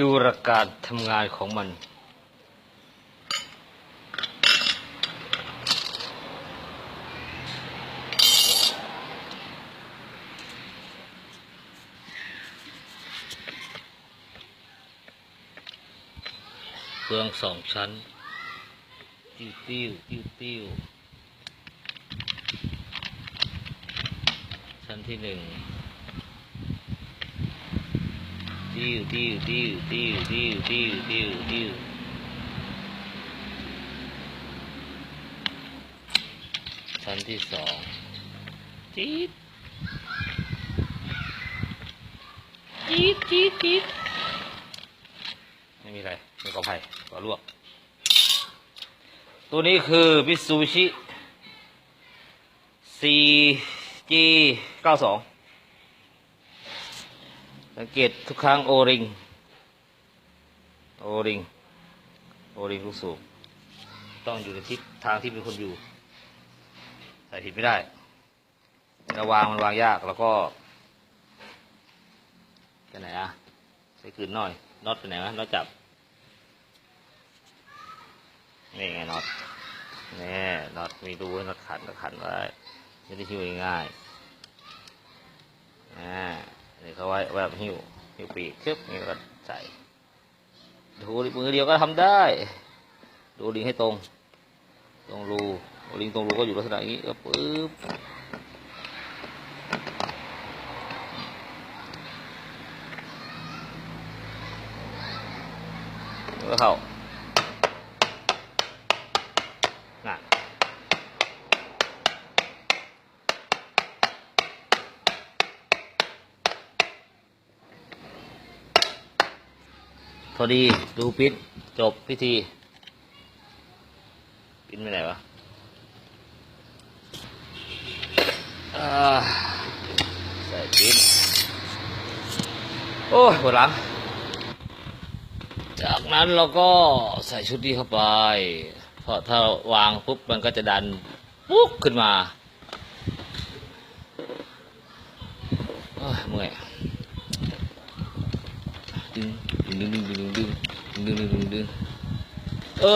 ดูหลักการทำงานของมัน เครื่องสองชั้น ติ้วติ้วติ้วติ้วชั้นที่หนึ่ง ติ้วติ้วติ้วติ้วติ้วติ้วติ้วติ้วชั้นที่สองจี๊ดจี๊ดจี๊ดจี๊ดไม่มีอะไรไม่กอไผ่ก็ลวก ตัวนี้คือ Mitsubishi CG 92 สังเกตทุกครั้งโอริง โอริง โอริงลูกสูบต้องอยู่ในทิศทางที่มีคนอยู่ ใส่ผิดไม่ได้ราวางมันวางยากแล้วก็ไปไหนอะใส่คืนหน่อยน็อตไปไหนวะน็อตจับ นี่ไงน็อตนี่น็อตมีรูให้น็อตขันก็ขันไว้จะได้หิ้วง่ายๆอ่า นี่าไว้ไว้แบบหิ้วหิ้วปีกครึบนี่ก็ใส่ดูมือเดียวก็ทำได้ ดูลิงให้ตรง ตรงรูลิงตรงรูก็อยู่ลักษณะงนี้ก็ปึ๊บก็เข้า พอดีดูปิดจบพิธี ปิดไปไหนวะใส่ปิดโอ้ยปวดหลัง จากนั้นเราก็ใส่ชุดนี้เข้าไป เพราะถ้าวางปุ๊บมันก็จะดันปุ๊บขึ้นมาโอ้ยเมื่อย ดึงดึงดึงดึงดึงดึงดึงดึงดึงดึงเอ